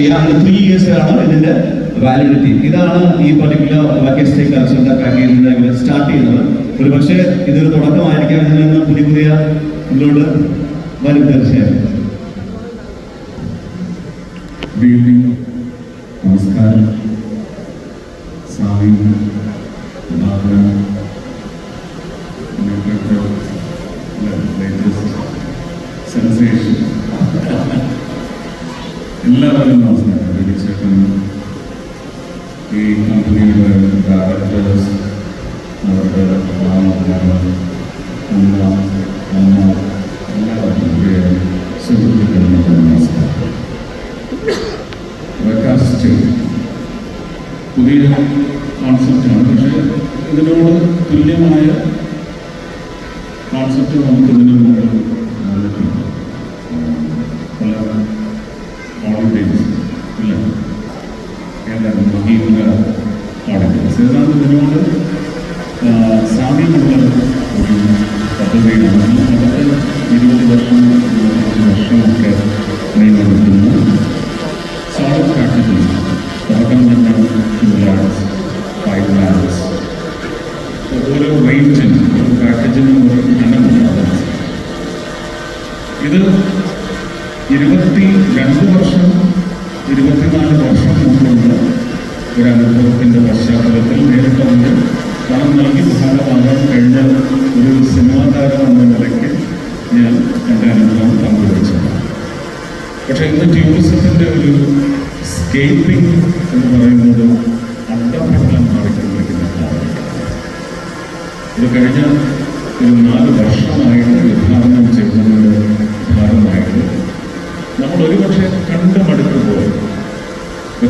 ചെയ്യാം. അത് ത്രീ ഇയേഴ്സിലാണ് ഇതിന്റെ വാലിഡിറ്റി ഇതാണ് ഈ പർട്ടിക്കുലർ വാക്കേഷൻ കൺസൾട്ട് പാക്കേജിന്റെ സ്റ്റാർട്ട് ചെയ്യുന്നത്. ഒരു പക്ഷേ ഇതൊരു തുടക്കമായിരിക്കാം ഇതിൽ നിന്ന് പുതിയ പുതിയ ഇതിലോട്ട് വരും തീർച്ചയായും. ഗുഡ് നമസ്കാരം. സെൻസേഷൻ എല്ലാവരും നമസ്കാരം. രവിചേട്ടൻ ഈ കമ്പനിയുടെ ഡയറക്ടേഴ്സ് അവരുടെ മാനവന്മാർ അമ്മ അമ്മ എല്ലാവരും സുഹൃത്തുക്കളും നമസ്കാരം. വെക്കാസ്റ്റ് പുതിയ കോൺസെപ്റ്റാണ് പക്ഷേ ഇതിനോട് തുല്യമായ കോൺസെപ്റ്റ് നമുക്ക് ഇതിനു ഹോളിഡേസ് ഇല്ല. ഏതാണ് മഹീന്ദ്ര ഏതാണ്ട് ഇതിനോട് ആ, സാമ്യമുള്ള ഒരു പദ്ധതിയാണ് അടുത്ത ഇരുപത് വർഷം ഇരുപത്തഞ്ച് വർഷമൊക്കെ നിലനിൽക്കുന്നു സോളർ packages, തുടക്കം തന്നെ ടു ലാക്സ് ഫൈവ് ലാക്സ് ഓരോ റേഞ്ചിന് ഒരു പാക്കേജിനും ഒരു ധനമുണ്ട് ഇത് ഇരുപത്തി രണ്ട് വർഷം ഇരുപത്തിനാല് വർഷം മുമ്പുള്ള ഒരു അനുഭവത്തിന്റെ പശ്ചാത്തലത്തിൽ നേരിട്ട് അതിന് പണം നൽകി ഭാഗമാകാൻ കഴിഞ്ഞ ഒരു സിനിമാ താരം എന്ന നിലയ്ക്ക് ഞാൻ എന്റെ അനുഭവം പങ്കുവച്ചതാണ് പക്ഷെ ഇന്ന് ടൂറിസത്തിന്റെ ഒരു സ്കേപ്പിംഗ് എന്ന് പറയുന്നത് അണ്ടർഫലം മാറിക്കൊണ്ടിരിക്കുന്ന ഇത് കഴിഞ്ഞ ഒരു നാല് വർഷമായിട്ട് വിഭാവനം ചെയ്യുന്നതിന്റെ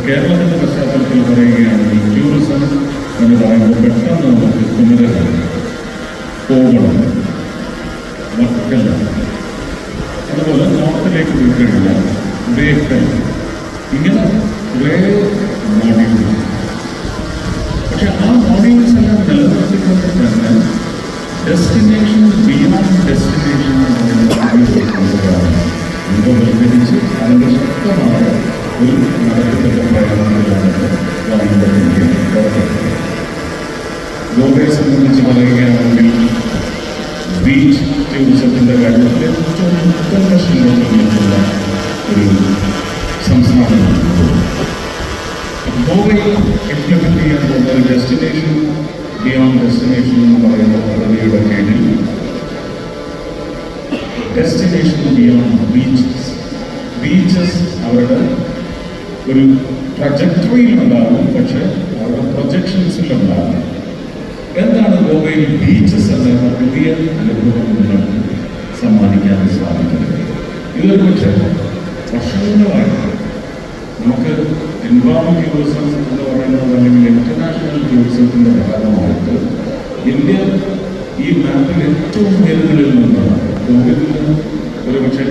ഇപ്പൊ കേരളത്തിന്റെ പശ്ചാത്തലത്തിൽ പറയുകയാണെങ്കിൽ ടൂറിസം എന്ന് പറയുമ്പോൾ പെട്ടെന്ന് നമുക്ക് കുമരകം പോകണം വർക്കല അതുപോലെ നോർത്തിലേക്ക് പോയി കഴിഞ്ഞാൽ ബേക്കൽ ഇങ്ങനെ കുറേ മോഡ്യൂൾസ് പക്ഷെ ആ മോഡ്യൂൾസ് എല്ലാം നിലനിർത്തിക്കൊണ്ട് തന്നെ ഡെസ്റ്റിനേഷൻ ബിയോണ്ട് ഡെസ്റ്റിനേഷൻ രൂപവൽക്കരിച്ച് അതിൻ്റെ ശക്തമായ ഒരു ഗോവയെ സംബന്ധിച്ച് പറയുകയാണെങ്കിൽ ബീച്ച് ടൂറിസത്തിന്റെ കാര്യത്തിൽ ഏറ്റവും ഉത്തമ ഒരു സംസ്ഥാനമാണ് ഗോവയിൽ ഇംപ്ലിമെന്റ് ചെയ്യാൻ ഒരു ഡെസ്റ്റിനേഷൻ ബിയോണ്ട് ഡെസ്റ്റിനേഷൻ എന്ന് പറയുന്ന പദ്ധതിയുടെ കീഴിൽ ഡെസ്റ്റിനേഷൻ ബിയോണ്ട് ബീച്ചസ് ബീച്ചസ് അവരുടെ ഒരു ട്രജക്ടറിയിലുണ്ടാകും പക്ഷെ അവരുടെ പ്രൊജക്ഷൻസിലുണ്ടാകും എന്താണ് ഗോവയിൽ ബീച്ചസ് എന്ന പുതിയ അനുഭവം നിങ്ങൾക്ക് സമ്മാനിക്കാൻ സാധിക്കുന്നത്? ഇതൊരു പക്ഷേ വർഷങ്ങളായിട്ട് നമുക്ക് എൻവയോൺമെന്റ് ടൂറിസം എന്ന് പറയുന്നത് അല്ലെങ്കിൽ ഇന്റർനാഷണൽ ടൂറിസത്തിന്റെ ഭാഗമായിട്ട് ഇന്ത്യ ഈ മാപ്പിൽ ഏറ്റവും ഉയരങ്ങളിൽ നിന്നാണ്. ഗോവയിൽ ഒരു പക്ഷേ